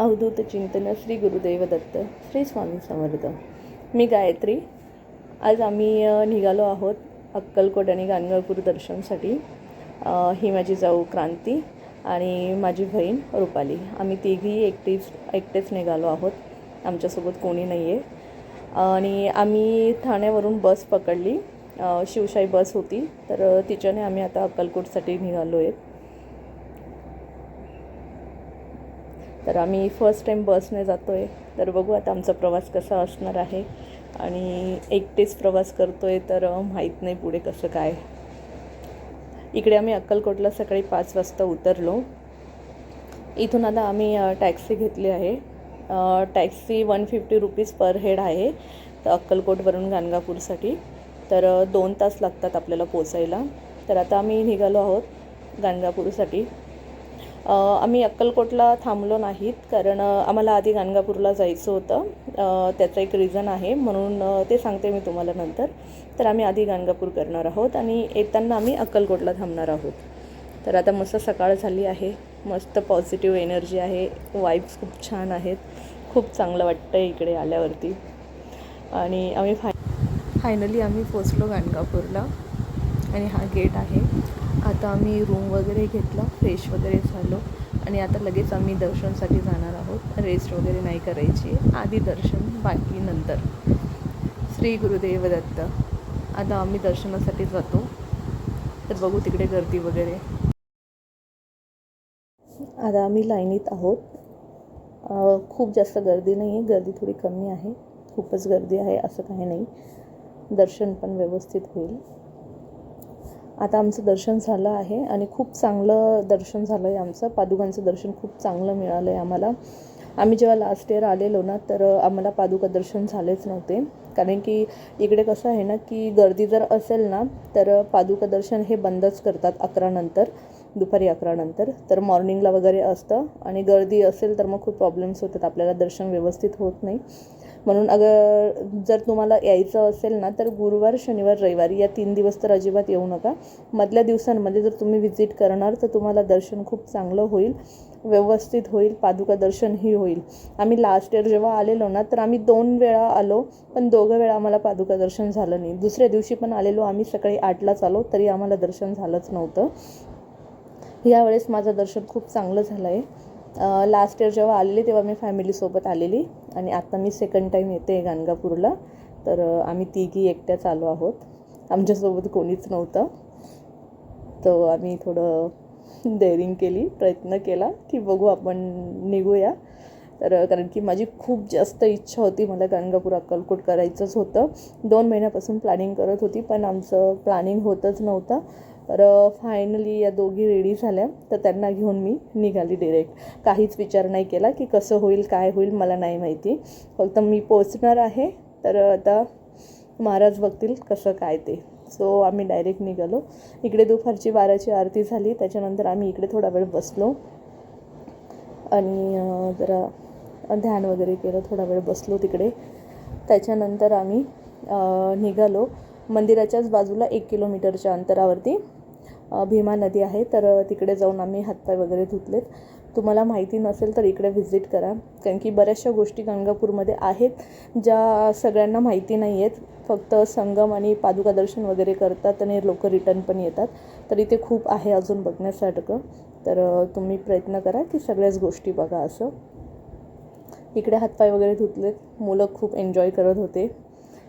अवधूत चिंतन श्री गुरुदेव दत्त श्री स्वामी समर्थ. मी गायत्री. आज आम्ही निघालो आहोत अक्कलकोट आणि गाणगापूर दर्शनसाठी. ही माझी जाऊ क्रांती आणि माझी बहीण रुपाली. आम्ही तिघी एकटीच एकटेच निघालो आहोत. आमच्यासोबत कोणी नाही आहे आणि आम्ही ठाण्यावरून बस पकडली. शिवशाही बस होती. तर तिच्याने आम्ही आता अक्कलकोटसाठी निघालो आहेत तर आम्ही फर्स्ट टाईम बसने जातो आहे तर बघू आता आमचा प्रवास कसा असणार आहे. आणि एकटेच प्रवास करतो आहे तर माहीत नाही पुढे कसं काय. इकडे आम्ही अक्कलकोटला सकाळी पाच वाजता उतरलो. इथून आता आम्ही टॅक्सी घेतली आहे. Taxi one fifty rupees per head आहे तर अक्कलकोटवरून गाणगापूरसाठी. तर दोन तास लागतात आपल्याला पोचायला. तर आता आम्ही निघालो आहोत गाणगापूरसाठी. आम्ही अक्कलकोटला थांबलो नाहीत कारण आम्हाला आधी गाणगापूरला जायचं होतं. त्याचं एक रिझन आहे म्हणून ते सांगते मी तुम्हाला नंतर. तर आम्ही आधी गाणगापूर करणार आहोत आणि येताना आम्ही अक्कलकोटला थांबणार आहोत. तर आता मस्त सकाळ झाली आहे मस्त पॉझिटिव्ह एनर्जी आहे वाईब्स खूप छान आहेत खूप चांगलं वाटतं आहे इकडे आल्यावरती. आणि आम्ही फाय फायनली आम्ही पोचलो गाणगापूरला. आणि हा गेट आहे. आता आम्ही रूम वगैरे घेतला फ्रेश वगैरे झालो. आणि आता लगेच आम्ही दर्शनसाठी जाणार आहोत. रेस्ट वगैरे नाही करायची. आधी दर्शन बाकी नंतर. श्री गुरुदेव दत्त आता आम्ही दर्शनासाठी जातो. तर बघू तिकडे गर्दी वगैरे. आता आम्ही लाईनीत आहोत. खूप जास्त गर्दी नाही आहे गर्दी थोडी कमी आहे. खूपच गर्दी आहे असं काही नाही. दर्शन पण व्यवस्थित होईल. आता आमचं दर्शन झालं आहे आणि खूप चांगलं दर्शन झालं आहे आमचं. पादुकांचं दर्शन खूप चांगलं मिळालं आहे आम्हाला. आम्ही जेव्हा लास्ट इयर आलेलो ना तर आम्हाला पादुका दर्शन झालेच नव्हते. कारण की इकडे कसं आहे ना की गर्दी जर असेल ना तर पादुका दर्शन हे बंदच करतात अकरानंतर दुपारी अकरानंतर तर मॉर्निंगला वगैरे असतं आणि गर्दी असेल तर मग खूप प्रॉब्लेम्स होतात. आपल्याला दर्शन व्यवस्थित होत नाही. म्हणून अगर जर तुम्हाला यायचं असेल ना तर गुरुवार शनिवार रविवार या तीन दिवस तर अजिबात येऊ नका. मधल्या दिवसांमध्ये जर तुम्ही व्हिजिट करणार तर तुम्हाला दर्शन खूप चांगलं होईल व्यवस्थित होईल पादुका दर्शनही होईल. आम्ही लास्ट इयर जेव्हा आलेलो ना तर आम्ही दोन वेळा आलो पण दोघं वेळा आम्हाला पादुका दर्शन झालं नाही. दुसऱ्या दिवशी पण आलेलो आम्ही सकाळी आठलाच आलो तरी आम्हाला दर्शन झालंच नव्हतं. यावेळेस माझं दर्शन खूप चांगलं झालं आहे लास्ट इयर जेव्हा आलेली तेव्हा मी फॅमिलीसोबत आलेली आणि आता मी सेकंड टाईम येते गाणगापूरला. तर आम्ही तिघी एकट्याच आलो आहोत. आमच्यासोबत कोणीच नव्हतं. तर आम्ही थोडं डेअरिंग केली प्रयत्न केला की बघू आपण निघूया. तर कारण की माझी खूप जास्त इच्छा होती मला गाणगापूर अक्कलकोट करायचंच होतं. दोन महिन्यापासून प्लॅनिंग करत होती पण आमचं प्लॅनिंग होतच नव्हतं. तर फायनली या दोघी रेडी झाल्या. तर त्यांना घेऊन मी निघाली डिरेक्ट काहीच विचार नाही केला की कसं होईल काय होईल मला नाही माहिती. फक्त मी पोचणार आहे. तर आता महाराज बघतील कसं काय ते. सो आम्ही डायरेक्ट निघालो. इकडे दुपारची बाराची आरती झाली. त्याच्यानंतर आम्ही इकडे थोडा वेळ बसलो. आणि जरा ध्यान वगैरे केलं. थोडा वेळ बसलो तिकडे. त्याच्यानंतर आम्ही निघालो. मंदिराच्याच बाजूला एक किलोमीटरच्या अंतरावरती. भीमा नदी आहे तर तिकडे जाऊन आम्ही हातपाय वगैरे धुतलेत. तुम्हाला माहिती नसेल तर इकडे व्हिजिट करा कारण की बऱ्याचशा गोष्टी गंगापूरमध्ये आहेत ज्या सगळ्यांना माहिती नाही आहेत फक्त संगम आणि पादुका दर्शन वगैरे करतात आणि लोक रिटर्न पण येतात. तर इथे खूप आहे अजून बघण्यासारखं. तर तुम्ही प्रयत्न करा की सगळ्याच गोष्टी बघा असं. इकडे हातपाय वगैरे धुतलेत. मुलं खूप एन्जॉय करत होते.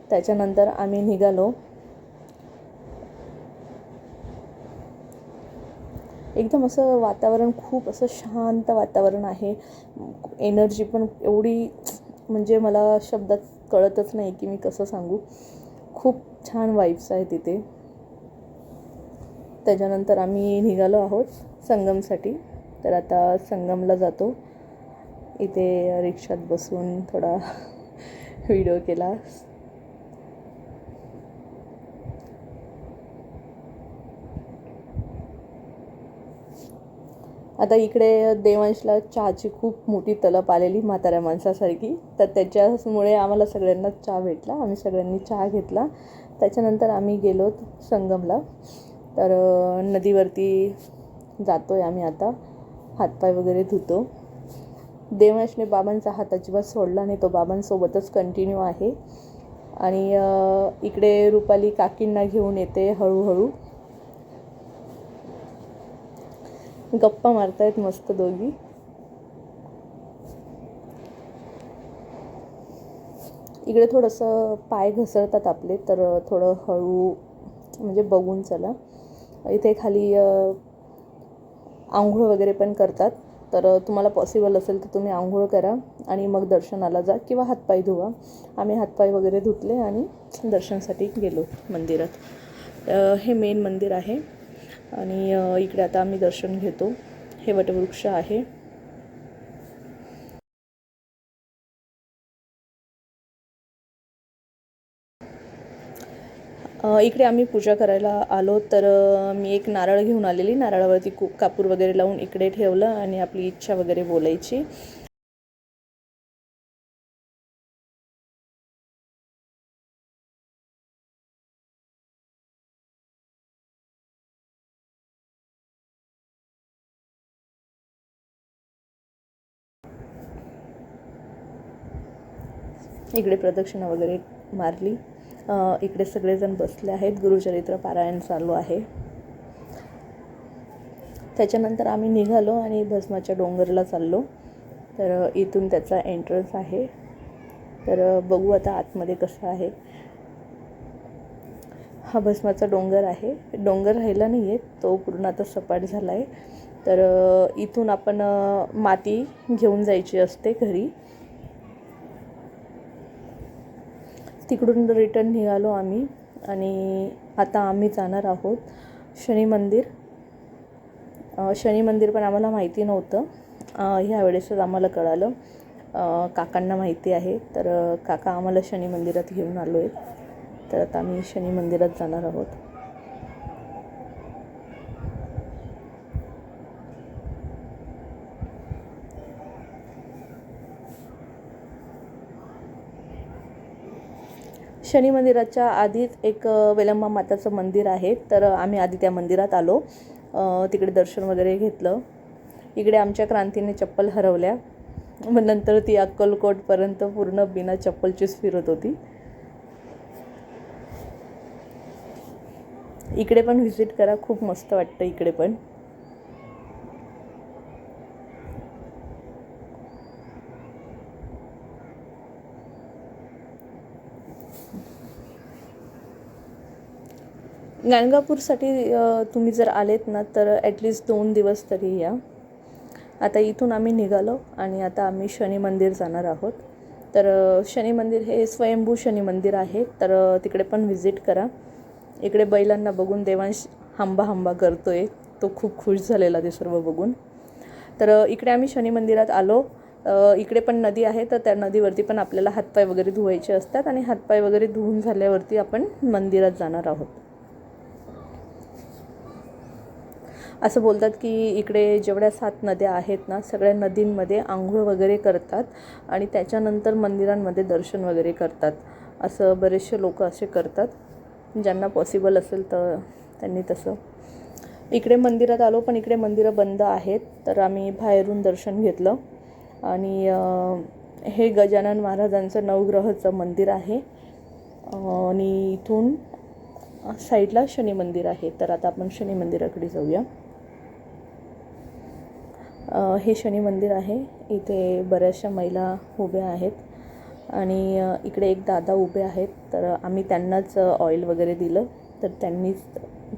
त्याच्यानंतर आम्ही निघालो. एकदम असं वातावरण खूप असं शांत वातावरण आहे. एनर्जी पण एवढी म्हणजे मला शब्दात कळतच नाही की मी कसं सांगू. खूप छान वाईब्स आहे तिथे. त्याच्यानंतर आम्ही निघालो आहोत संगमसाठी. तर आता संगमला जातो. इथे रिक्षात बसून थोडा व्हिडिओ केला. आता इकडे देवांशला चहाची खूप मोठी तलप आलेली म्हाताऱ्या माणसासारखी. तर त्याच्यामुळे आम्हाला सगळ्यांना चहा भेटला. आम्ही सगळ्यांनी चहा घेतला. त्याच्यानंतर आम्ही गेलो संगमला. तर नदीवरती जातो आहे आम्ही आता. हातपाय वगैरे धुतो. देवांशने बाबांचा हात अजिबात सोडला नाही. तो बाबांसोबतच कंटिन्यू आहे. आणि इकडे रुपाली काकींना घेऊन येते हळूहळू. गप्पा मारतायत मस्त दोघी. इकडे थोडंसं पाय घसरतात आपले तर थोडं हळू म्हणजे बघून चला. इथे खाली आंघोळ वगैरे पण करतात. तर तुम्हाला पॉसिबल असेल तर तुम्ही आंघोळ करा आणि मग दर्शनाला जा किंवा हातपाय धुवा. आम्ही हातपाय वगैरे धुतले आणि दर्शनासाठी गेलो मंदिरात. हे मेन मंदिर आहे. आणि इकडे आता आम्ही दर्शन घेतो. हे वटवृक्ष आहे. इकडे आम्ही पूजा करायला आलो तर मी एक नारळ घेऊन आलेली. नारळावरती कू कापूर वगैरे लावून इकडे ठेवलं आणि आपली इच्छा वगैरे बोलायची. इकडे प्रदक्षिणा वगैरे मारली. इकडे सगळेजण बसले आहेत. गुरुचरित्र पारायण चालू आहे. त्याच्यानंतर आम्ही निघालो आणि भस्माच्या डोंगरला चाललो. तर इथून त्याचा एंट्रन्स आहे. तर बघू आता आतमध्ये कसं आहे. हा भस्माचा डोंगर आहे. डोंगर राहिला नाही आहे तो पूर्ण आता सपाट झाला आहे तर इथून आपण माती घेऊन जायची असते घरी. तिकडून रिटर्न निघालो आम्ही आणि आता आम्ही जाणार आहोत शनी मंदिर. शनी मंदिर पण आम्हाला माहिती नव्हतं. ह्या वेळेसच आम्हाला कळालं. काकांना माहिती आहे. तर काका आम्हाला शनी मंदिरात घेऊन आलो आहेत तर आता आम्ही शनी मंदिरात जाणार आहोत. शनी मंदिराच्या आधीच एक वेलंबा माताचं मंदिर आहे. तर आम्ही आधी त्या मंदिरात आलो. तिकडे दर्शन वगैरे घेतलं. इकडे आमच्या क्रांतीने चप्पल हरवल्या. मग नंतर ती अक्कलकोटपर्यंत पूर्ण बिना चप्पलचीच फिरत होती. इकडे पण व्हिजिट करा. खूप मस्त वाटतं इकडे पण. गाणगापूरसाठी तुम्ही जर आलेत ना तर ॲटलिस्ट दोन दिवस तरी या. आता इथून आम्ही निघालो आणि आता आम्ही शनी मंदिर जाणार आहोत. तर शनी मंदिर हे स्वयंभू शनी मंदिर आहे. तर तिकडे पण व्हिजिट करा. इकडे बैलांना बघून देवांश हंबा हंबा आहे तो खूप खुश झालेला ते सर्व बघून. तर इकडे आम्ही शनी मंदिरात आलो. इकडे पण नदी आहे तर त्या नदीवरती पण आपल्याला हातपाय वगैरे धुवायचे असतात आणि हातपाय वगैरे धुवून झाल्यावरती आपण मंदिरात जाणार आहोत. असं बोलतात की इकडे जेवढ्या सात नद्या आहेत ना सगळ्या नदींमध्ये आंघोळ वगैरे करतात आणि त्याच्यानंतर मंदिरांमध्ये दर्शन वगैरे करतात. असं बरेचसे लोक असे करतात. ज्यांना पॉसिबल असेल तर त्यांनी तसं. इकडे मंदिरात आलो पण इकडे मंदिरं बंद आहेत तर आम्ही बाहेरून दर्शन घेतलं. आणि हे गजानन महाराजांचं नवग्रहचं मंदिर आहे. आणि इथून साईडला शनी मंदिर आहे. तर आता आपण शनी मंदिराकडे जाऊया. हे शनी मंदिर आहे. इथे बऱ्याचशा महिला उभ्या आहेत. आणि इकडे एक दादा उभे आहेत. तर आम्ही त्यांनाच ऑइल वगैरे दिलं. तर त्यांनीच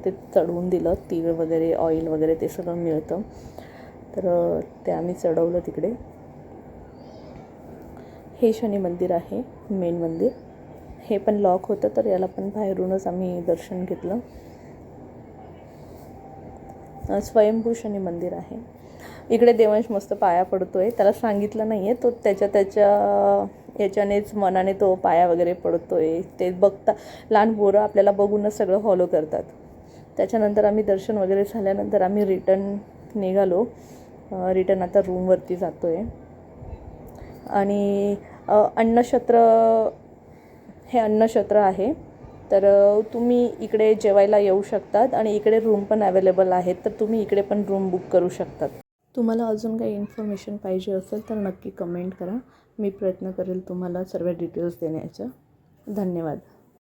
ते चढवून दिलं. तीळ वगैरे ऑइल वगैरे ते सगळं मिळतं. तर ते आम्ही चढवलं तिकडे. हे शनी मंदिर आहे मेन मंदिर. हे पण लॉक होतं तर याला पण बाहेरूनच आम्ही दर्शन घेतलं. स्वयंभू शनी मंदिर आहे. इकडे देवंश मस्त पाया पडतो आहे त्याला सांगितलं नाही आहे तो त्याच्या त्याच्या याच्यानेच मनाने तो पाया वगैरे पडतो आहे ते बघता लहान पोरं आपल्याला बघूनच सगळं फॉलो करतात. त्याच्यानंतर आम्ही दर्शन वगैरे झाल्यानंतर आम्ही रिटर्न निघालो. रिटर्न आता रूमवरती जातो आहे आणि अन्नक्षत्र हे अन्नक्षत्र आहे. तर तुम्ही इकडे जेवायला येऊ शकतात आणि इकडे रूम पण अवेलेबल आहेत. तर तुम्ही इकडे पण रूम बुक करू शकतात. तुम्हाला अजून काही इन्फॉर्मेशन पाहिजे असेल तर नक्की कमेंट करा. मी प्रयत्न करेल तुम्हाला सर्व डिटेल्स देण्याचा. धन्यवाद.